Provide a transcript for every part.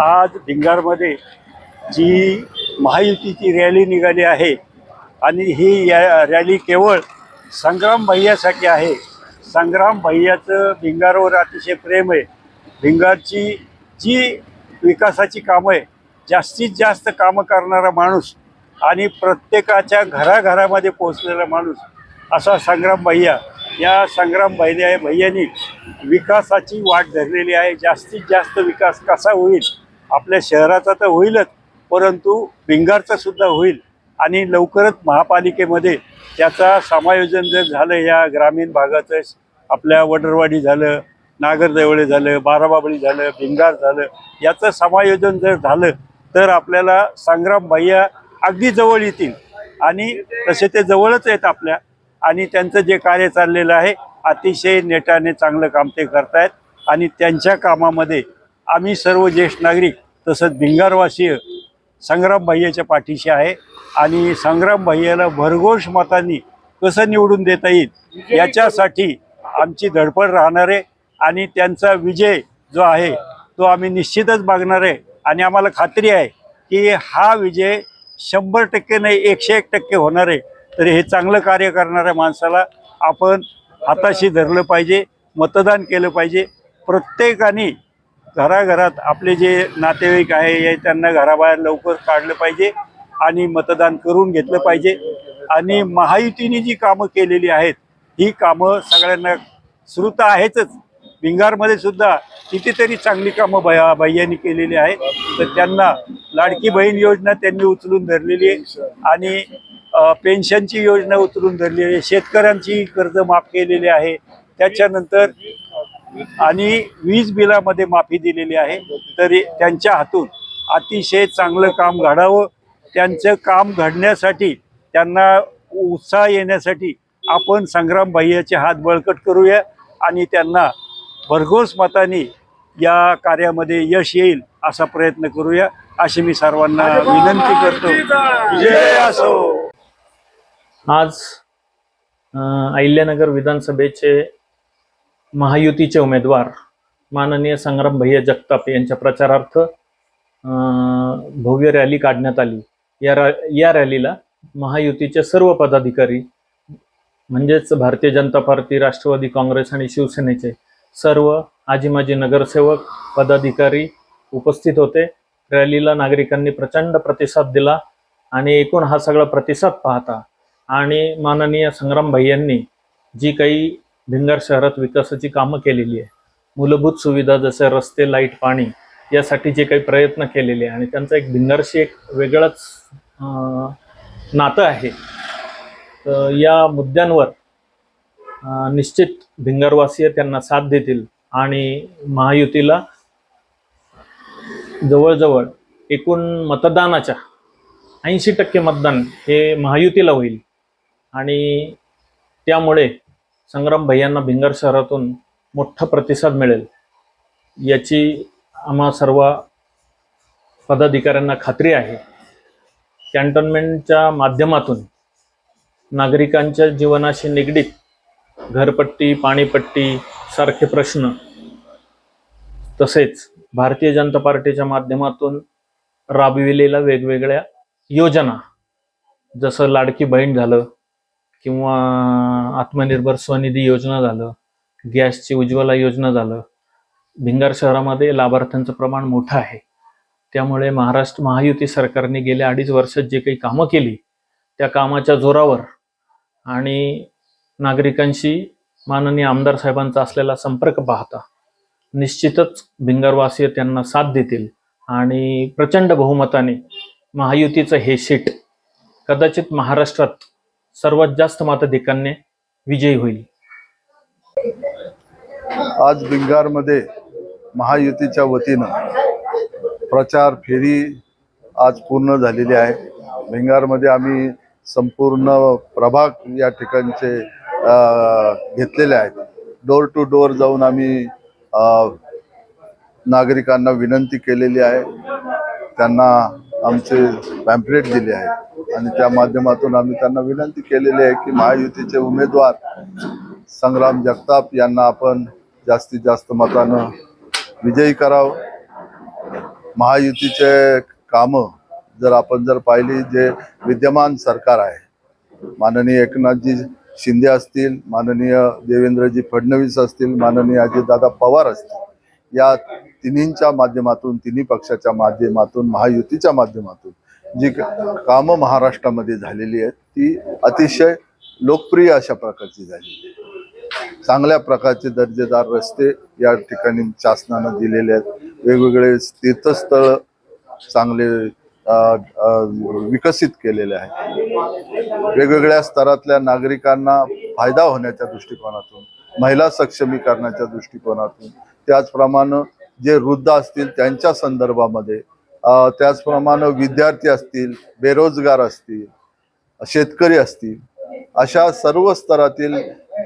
आज भिंगारमध्ये जी महायुतीची रॅली निघाली आहे आणि ही या रॅली केवळ संग्राम भैयासाठी आहे. संग्राम भैयाचं भिंगारवर अतिशय प्रेम आहे. भिंगारची जी विकासाची कामं आहे जास्तीत जास्त कामं करणारा माणूस आणि प्रत्येकाच्या घराघरामध्ये पोहोचलेला माणूस असा संग्राम भैया. या संग्राम भैया भैयानी विकासाची वाट धरलेली आहे. जास्तीत जास्त विकास कसा होईल आपल्या शहराचा तर होईलच परंतु भिंगारचा सुद्धा होईल. आणि लवकरच महापालिकेमध्ये त्याचा समायोजन जर झालं या ग्रामीण भागाचं आपल्या वडरवाडी झालं नागरदेवळे झालं बाराबाबळी झालं भिंगार झालं याचं समायोजन जर झालं तर आपल्याला संग्राम भैया अगदी जवळ येतील. आणि तसे ते जवळच आहेत आपल्या. आणि त्यांचं जे कार्य चाललेलं आहे अतिशय नेटाने चांगलं काम ते करतायत. आणि त्यांच्या कामामध्ये आम्ही सर्व ज्येष्ठ नागरिक तसंच भिंगारवासीय संग्राम भैयाच्या पाठीशी आहे. आणि संग्राम भैयाला भरघोष मतांनी कसं निवडून देता येईल याच्यासाठी आमची धडपड राहणार आहे. आणि त्यांचा विजय जो आहे तो आम्ही निश्चितच मागणार आहे. आणि आम्हाला खात्री आहे की हा विजय शंभर टक्के नाही एकशे एक टक्के होणार आहे. तर हे चांगलं कार्य करणाऱ्या माणसाला आपण हाताशी धरलं पाहिजे मतदान केलं पाहिजे. प्रत्येकाने घराघरात आपले जे नातेवाईक आहे हे त्यांना घराबाहेर लवकर काढलं पाहिजे आणि मतदान करून घेतलं पाहिजे. आणि महायुतीने जी कामं केलेली आहेत ही कामं सगळ्यांना श्रुत आहेतच. भिंगारमध्ये सुद्धा कितीतरी चांगली कामं भया भैयांनी केलेली आहेत. तर त्यांना लाडकी बहीण योजना त्यांनी उचलून धरलेली आहे. आणि पेन्शनची योजना उचलून धरलेली आहे. शेतकऱ्यांची कर्ज माफ केलेली आहे. त्याच्यानंतर आणि वीज बिलामध्ये माफी दिलेली आहे. तरी त्यांच्या हातून अतिशय चांगलं काम घडावं. त्यांचं काम घडण्यासाठी त्यांना उत्साह येण्यासाठी आपण संग्राम भैयाचे हात बळकट करूया आणि त्यांना भरघोस मताने या कार्यामध्ये यश येईल असा प्रयत्न करूया. अशी मी सर्वांना विनंती करतो. असो. आज अहिल्यानगर विधानसभेचे महायुतीचे उमेदवार माननीय संग्राम भैया जगताप यांच्या प्रचारार्थ भव्य रॅली काढण्यात आली. या रॅ या रॅलीला महायुतीचे सर्व पदाधिकारी म्हणजेच भारतीय जनता पार्टी राष्ट्रवादी काँग्रेस आणि शिवसेनेचे सर्व आजी माजी नगरसेवक पदाधिकारी उपस्थित होते. रॅलीला नागरिकांनी प्रचंड प्रतिसाद दिला आणि एकूण हा सगळा प्रतिसाद पाहता आणि माननीय संग्राम भैयांनी जी काही भिंगार शहरात विकासाची कामं केलेली आहे. मूलभूत सुविधा जसे रस्ते लाइट पाणी यासाठी जे काही प्रयत्न केलेले आहे आणि त्यांचा एक भिंगारशी एक वेगळंच नातं आहे. तर या मुद्द्यांवर निश्चित भिंगारवासीय त्यांना साथ देतील आणि महायुतीला जवळजवळ एकूण मतदानाच्या ऐंशी टक्के मतदान हे महायुतीला होईल. आणि त्यामुळे संग्राम भैयांना भिंगार शहरातून मोठा प्रतिसाद मिळेल याची आम्हा सर्व पदाधिकाऱ्यांना खात्री आहे. कॅन्टोन्मेंटच्या माध्यमातून नागरिकांच्या जीवनाशी निगडीत घरपट्टी पाणीपट्टी सारखे प्रश्न तसेच भारतीय जनता पार्टीच्या माध्यमातून राबविलेल्या वेगवेगळ्या योजना जसं लाडकी बहीण झालं किंवा आत्मनिर्भर स्वनिधी योजना झालं गॅसची उज्ज्वला योजना झालं. भिंगार शहरामध्ये लाभार्थ्यांचं प्रमाण मोठं आहे. त्यामुळे महाराष्ट्र महायुती सरकारने गेल्या अडीच वर्षात जे काही कामं केली त्या कामाच्या जोरावर आणि नागरिकांशी माननीय आमदार साहेबांचा असलेला संपर्क पाहता निश्चितच भिंगारवासीय त्यांना साथ देतील आणि प्रचंड बहुमताने महायुतीचं हे सीट कदाचित महाराष्ट्रात सर्वात जास्त मताधिकांनी विजयी होईल. आज भिंगारमध्ये महायुतीच्या वतीनं प्रचार फेरी आज पूर्ण झालेली आहे. भिंगारमध्ये आम्ही संपूर्ण प्रभाग या ठिकाणचे घेतलेले आहेत. डोर टू डोर जाऊन आम्ही नागरिकांना विनंती केलेली आहे. त्यांना आमचे पॅम्पलेट दिले आहेत. आणि त्या माध्यमातून आम्ही त्यांना विनंती केलेली आहे की महायुतीचे उमेदवार संग्राम जगताप यांना आपण जास्तीत जास्त मतानं विजयी करावं. महायुतीचे कामं जर आपण जर पाहिली जे विद्यमान सरकार आहे माननीय एकनाथजी शिंदे असतील माननीय देवेंद्रजी फडणवीस असतील माननीय अजितदादा पवार असतील या तिन्हींच्या माध्यमातून तिन्ही पक्षाच्या माध्यमातून महायुतीच्या माध्यमातून जी कामं महाराष्ट्रामध्ये झालेली आहेत ती अतिशय लोकप्रिय अशा प्रकारची झालेली आहे चांगल्या प्रकारचे दर्जेदार रस्ते या ठिकाणी शासनानं दिलेले आहेत. वेगवेगळे तीर्थस्थळ चांगले विकसित केलेले आहेत. वेगवेगळ्या स्तरातल्या नागरिकांना फायदा होण्याच्या दृष्टिकोनातून महिला सक्षमीकरणाच्या दृष्टिकोनातून त्याचप्रमाणे जे वृद्ध असतील त्यांच्या संदर्भामध्ये त्याचप्रमाणे विद्यार्थी असतील बेरोजगार असतील शेतकरी असतील अशा सर्व स्तरातील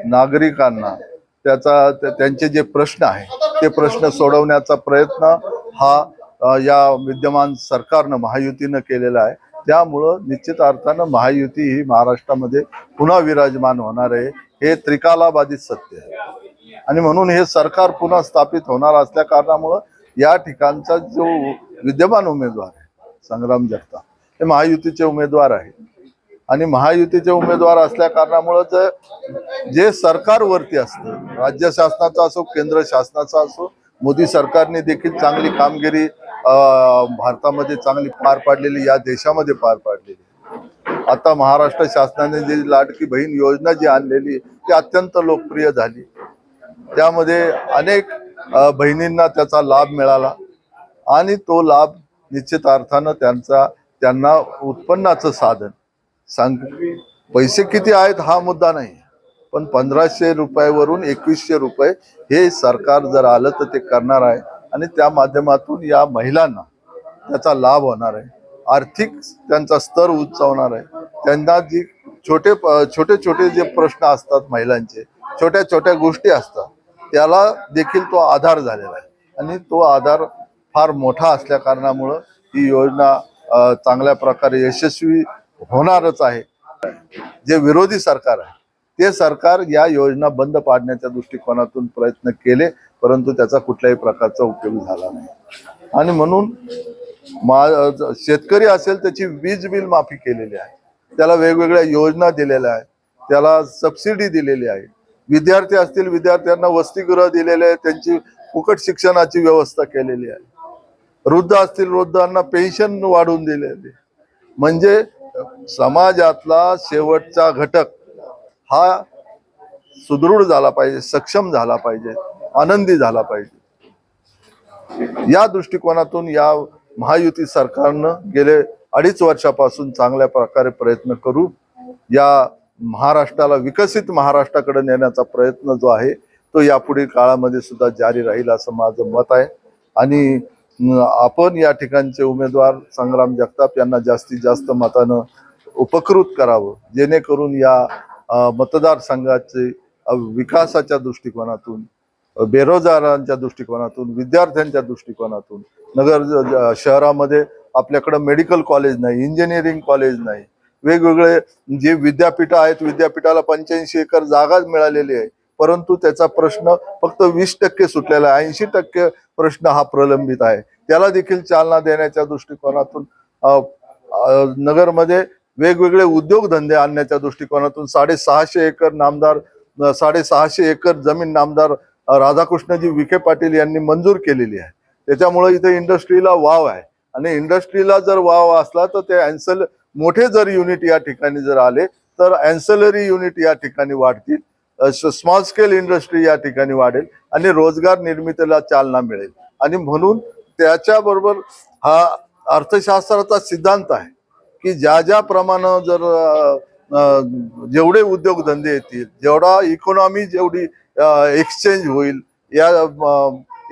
नागरिकांना त्याचा त्यांचे जे प्रश्न आहे ते प्रश्न सोडवण्याचा प्रयत्न हा या विद्यमान सरकारनं महायुतीनं केलेला आहे. त्यामुळं निश्चित अर्थानं महायुती ही महाराष्ट्रामध्ये पुन्हा विराजमान होणार आहे. हे त्रिकालाबाधित सत्य आहे. आणि म्हणून हे सरकार पुन्हा स्थापित होणार असल्या कारणामुळं या ठिकाणचा जो विद्यमान उमेदवार आहे संग्राम जगताप हे महायुतीचे उमेदवार आहेत आणि महायुतीचे उमेदवार असल्या कारणामुळं जे जे सरकारवरती असतं राज्य शासनाचं असो केंद्र शासनाचं असो मोदी सरकारने देखील चांगली कामगिरी भारतामध्ये चांगली पार पाडलेली या देशामध्ये पार पाडलेली आता महाराष्ट्र शासनाने जी लाडकी बहीण योजना जी आणलेली ती अत्यंत लोकप्रिय झाली. त्यामध्ये अनेक बहिणींना त्याचा लाभ मिळाला. आणि तो लाभ निश्चित अर्थानं त्यांचा त्यांना उत्पन्नाचं साधन. सांग पैसे किती आहेत हा मुद्दा नाही. पण पंधराशे रुपयावरून एकवीसशे रुपये हे सरकार जर आलं तर ते करणार आहे. आणि त्या माध्यमातून या महिलांना त्याचा लाभ होणार आहे. आर्थिक त्यांचा स्तर उंचावणार आहे. त्यांना जी छोटे छोटे छोटे जे प्रश्न असतात महिलांचे छोट्या छोट्या गोष्टी असतात. त्याला देखील तो आधार झालेला आहे. आणि तो आधार फार मोठा असल्या कारणामुळं ही योजना चांगल्या प्रकारे यशस्वी होणारच आहे. जे विरोधी सरकार आहे ते सरकार या योजना बंद पाडण्याच्या दृष्टिकोनातून प्रयत्न केले परंतु त्याचा कुठल्याही प्रकारचा उपयोग झाला नाही. आणि म्हणून मा शेतकरी असेल त्याची वीज बिल माफी केलेली आहे. त्याला वेगवेगळ्या योजना दिलेल्या आहेत. त्याला सबसिडी दिलेली आहे. विद्यार्थी असतील विद्यार्थ्यांना वसतिगृह दिलेले आहे त्यांची फुकट शिक्षणाची व्यवस्था केलेली आहे वृद्ध असतील वृद्धांना पेन्शन वाढवून दिलेली आहे. म्हणजे समाजातला शेवटचा घटक हा सुदृढ झाला पाहिजे सक्षम झाला पाहिजे आनंदी झाला पाहिजे या दृष्टिकोनातून या महायुती सरकारनं गेले अडीच वर्षापासून चांगल्या प्रकारे प्रयत्न करू या महाराष्ट्राला विकसित महाराष्ट्राकडे नेण्याचा प्रयत्न जो आहे तो यापुढील काळामध्ये सुद्धा जारी राहील असं माझं मत आहे. आणि आपण या ठिकाणचे उमेदवार संग्राम जगताप यांना जास्तीत जास्त मतानं उपकृत करावं जेणेकरून या मतदारसंघाचे विकासाच्या दृष्टिकोनातून बेरोजगारांच्या दृष्टिकोनातून विद्यार्थ्यांच्या दृष्टिकोनातून नगर शहरामध्ये आपल्याकडं मेडिकल कॉलेज नाही इंजिनिअरिंग कॉलेज नाही वेगवेगळे जे विद्यापीठ आहेत विद्यापीठाला पंच्याऐंशी एकर जागाच मिळालेली आहे. परंतु त्याचा प्रश्न फक्त वीस टक्के सुटलेला आहे. ऐंशी टक्के प्रश्न हा प्रलंबित आहे. त्याला देखील चालना देण्याच्या दृष्टिकोनातून नगरमध्ये वेगवेगळे उद्योगधंदे आणण्याच्या दृष्टिकोनातून साडेसहाशे एकर नामदार साडेसहाशे एकर जमीन नामदार राधाकृष्णजी विखे पाटील यांनी मंजूर केलेली आहे. त्याच्यामुळे इथे इंडस्ट्रीला वाव आहे. आणि इंडस्ट्रीला जर वाव असला तर ते अँसल मोठे जर युनिट या ठिकाणी जर आले तर अँसलरी युनिट या ठिकाणी वाढतील. स्मॉल स्केल इंडस्ट्री या ठिकाणी वाढेल आणि रोजगार निर्मितीला चालना मिळेल. आणि म्हणून त्याच्याबरोबर हा अर्थशास्त्राचा सिद्धांत आहे की ज्या ज्या प्रमाणं जर जेवढे उद्योगधंदे येतील जेवढा इकॉनॉमी जेवढी एक्सचेंज होईल या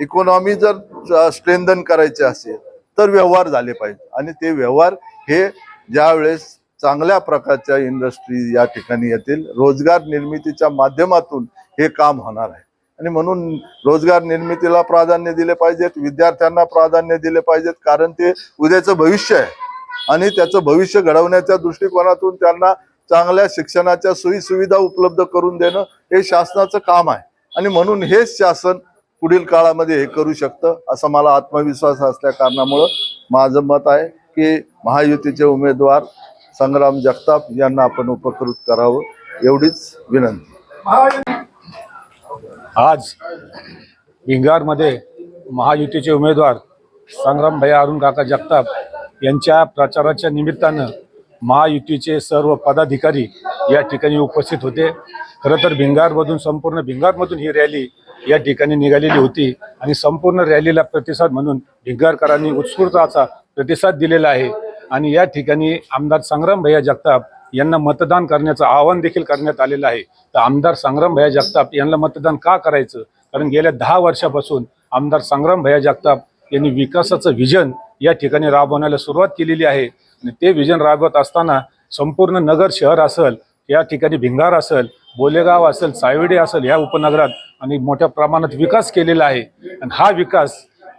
इकॉनॉमी जर स्ट्रेंथन करायचे असेल तर व्यवहार झाले पाहिजे. आणि ते व्यवहार हे ज्यावेळेस चांगल्या प्रकारच्या इंडस्ट्री या ठिकाणी येतील रोजगार निर्मितीच्या माध्यमातून हे काम होणार आहे. आणि म्हणून रोजगार निर्मितीला प्राधान्य दिले पाहिजेत विद्यार्थ्यांना प्राधान्य दिले पाहिजेत कारण ते उद्याचं भविष्य आहे. आणि त्याचं भविष्य घडवण्याच्या दृष्टिकोनातून त्यांना चांगल्या शिक्षणाच्या सोयी सुविधा उपलब्ध करून देणं हे शासनाचं काम आहे. आणि म्हणून हेच शासन पुढील काळामध्ये हे करू शकतं असा मला आत्मविश्वास असल्या कारणामुळं माझं मत आहे. की महायुतीचे उमेदवार संग्राम जगताप यांना आपण उपकृत करावं एवढीच विनंती. आज भिंगारमध्ये महायुतीचे उमेदवार संग्राम भैया अरुण काका जगताप यांच्या प्रचाराच्या निमित्तानं महायुतीचे सर्व पदाधिकारी या ठिकाणी उपस्थित होते. खरं तर भिंगारमधून संपूर्ण भिंगारमधून ही रॅली या ठिकाणी निघालेली होती आणि संपूर्ण रॅलीला प्रतिसाद म्हणून भिंगारकरांनी उत्स्फूर्त असा प्रतिसाद दिलेला आहे. आणि या ठिकाणी आमदार संग्राम भैया जगताप यांना मतदान करण्याचं आवाहन देखील करण्यात आलेलं आहे. तर आमदार संग्राम भैया जगताप यांना मतदान का करायचं? कारण गेल्या दहा वर्षापासून आमदार संग्राम भैया जगताप यांनी विकासाचं व्हिजन या ठिकाणी राबवण्याला सुरुवात केलेली आहे. आणि ते विजन राबवत असताना संपूर्ण नगर शहर असेल या ठिकाणी भिंगार असेल बोलेगाव असेल सायवडे असेल या उपनगरात आणि मोठ्या प्रमाणात विकास केलेला आहे. आणि हा विकास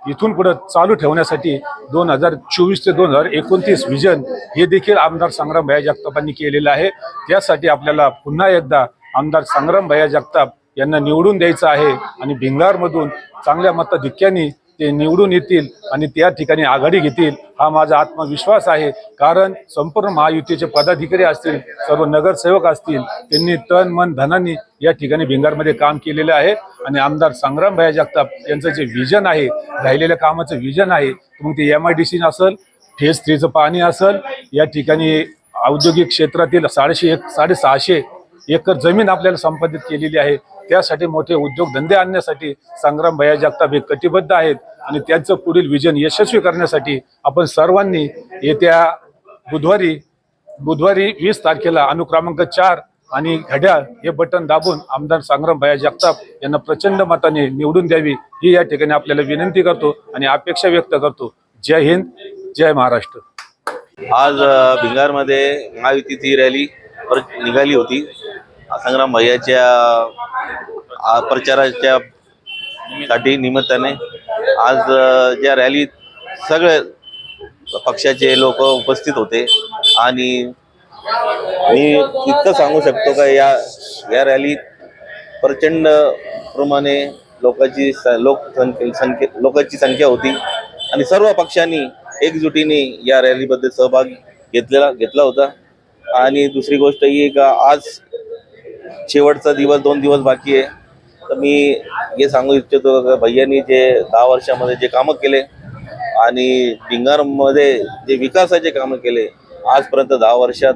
इथून पुढे चालू ठेवण्यासाठी दोन हजार चोवीस ते दोन हजार एकोणतीस विजन हे देखील आमदार संग्राम भैया जगतापांनी केलेलं आहे. त्यासाठी आपल्याला पुन्हा एकदा आमदार संग्राम भैया जगताप यांना निवडून द्यायचं आहे. आणि भिंगारमधून चांगल्या मताधिक्याने ते निवडून येतील आणि त्या ठिकाणी आघाडी घेतील हा माझा आत्मविश्वास आहे. कारण संपूर्ण महायुतीचे पदाधिकारी असतील सर्व नगरसेवक असतील त्यांनी तन मन धनांनी या ठिकाणी भिंगारमध्ये काम केलेलं आहे. आणि आमदार संग्राम जगताप यांचं जे विजन आहे राहिलेल्या कामाचं विजन आहे मग ते एम आय डी सी असेल फेज थ्रीचं पाणी असेल या ठिकाणी औद्योगिक क्षेत्रातील साडेशे एक साडेसहाशे एकर जमीन आपल्याला संपादित केलेली आहे. त्यासाठी मोठे उद्योगधंदे आणण्यासाठी संग्राम भैया जगताप हे कटिबद्ध आहेत. आणि त्यांचं पुढील विजन यशस्वी करण्यासाठी आपण सर्वांनी येत्या बुधवारी बुधवारी वीस तारखेला अनुक्रमांक चार आणि घड्याळ हे बटन दाबून आमदार संग्राम भैया जगताप यांना प्रचंड मताने निवडून द्यावी ही या ठिकाणी आपल्याला विनंती करतो आणि अपेक्षा व्यक्त करतो. जय हिंद जय महाराष्ट्र. आज भिंगारमध्ये महायुतीची रॅली निघाली होती. संग्राम भैयाच्या प्रचाराच्या साठी निमित्ताने आज ज्या रॅलीत सगळे पक्षाचे लोक उपस्थित होते. आणि मी इतकं सांगू शकतो का या या रॅलीत प्रचंड प्रमाणे लोकांची स- लोकसंख्ये संख्ये लोकांची संख्या होती. आणि सर्व पक्षांनी एकजुटीने या रॅलीमध्ये सहभाग घेतलेला घेतला होता. आणि दुसरी गोष्ट ही का आज शेवटचा दिवस दोन दिवस बाकी आहे. तर मी हे सांगू इच्छितो भैयानी जे दहा वर्षामध्ये जे कामं केले आणि भिंगारमध्ये जे विकासाचे कामं केले आजपर्यंत दहा वर्षात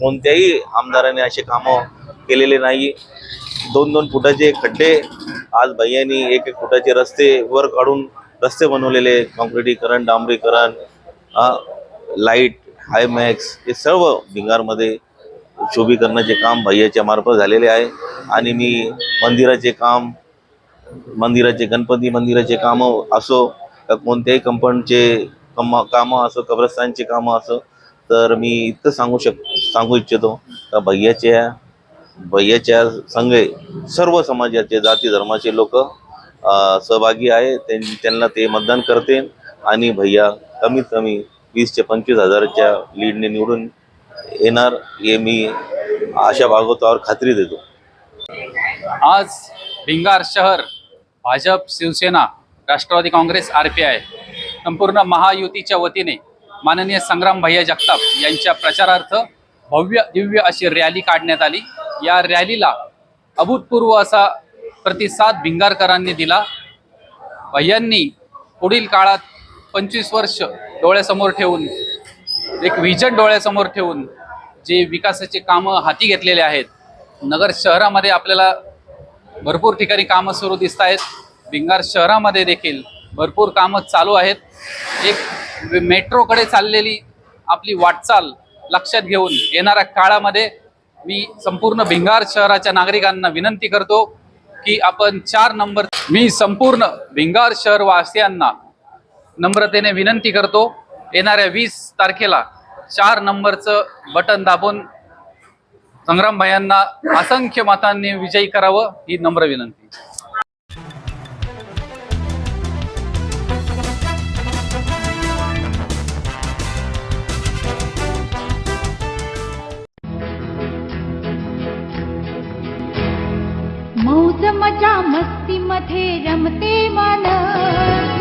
कोणत्याही आमदाराने असे कामं केलेले नाही. दोन दोन फुटाचे खड्डे आज भैयानी एक एक फुटाचे रस्ते वर काढून रस्ते बनवलेले काँक्रिटीकरण डांबरीकरण लाइट हायमॅक्स हे सर्व भिंगारमध्ये शोभीकरणाचे काम भैयाच्या मार्फत झालेले आहे. आणि मी मंदिराचे काम मंदिराचे गणपती मंदिराचे कामं असो का कोणत्याही कंपनीचे कम कामं असो कब्रस्तानचे कामं असो तर मी इतकं सांगू शक सांगू इच्छितो का भैयाच्या भैयाच्या संघे सर्व समाजाचे जाती धर्माचे लोक सहभागी आहे. त्यांना ते मतदान करते आणि भैया कमीत कमी वीस ते पंचवीस हजाराच्या लीडने निवडून येणार हे मी आशा भागवतावर खात्री देतो. आज भिंगार शहर Bhajap Shivsena Rashtravadi Congress R P I संपूर्ण महायुतीच्या वतीने माननीय संग्राम भैया जगताप यांच्या प्रचारार्थ भव्य दिव्य अशी रॅली काढण्यात आली. या रॅलीला अभूतपूर्व असा प्रतिसाद भिंगारकरांनी दिला. भैयांनी पुढील काळात पंचवीस वर्ष डोळ्यासमोर ठेवून एक विजन डोळ्यासमोर ठेवून जे विकासाचे कामं हाती घेतलेले आहेत नगर शहरामध्ये आपल्याला भरपूर ठिकाणी कामं सुरू दिसत आहेत. भिंगार शहरामध्ये देखील भरपूर कामं चालू आहेत. एक मेट्रोकडे चाललेली आपली वाटचाल लक्षात घेऊन येणाऱ्या काळामध्ये मी संपूर्ण भिंगार शहराच्या नागरिकांना विनंती करतो की आपण चार नंबर मी संपूर्ण भिंगार शहरवासियांना नम्रतेने विनंती करतो येणाऱ्या वीस तारखेला चार नंबरचं बटन दाबून संग्राम भायांना असंख्य मतांनी विजयी करावं ही नम्र विनंती. मौज मजा मस्ती मध्ये रमते मन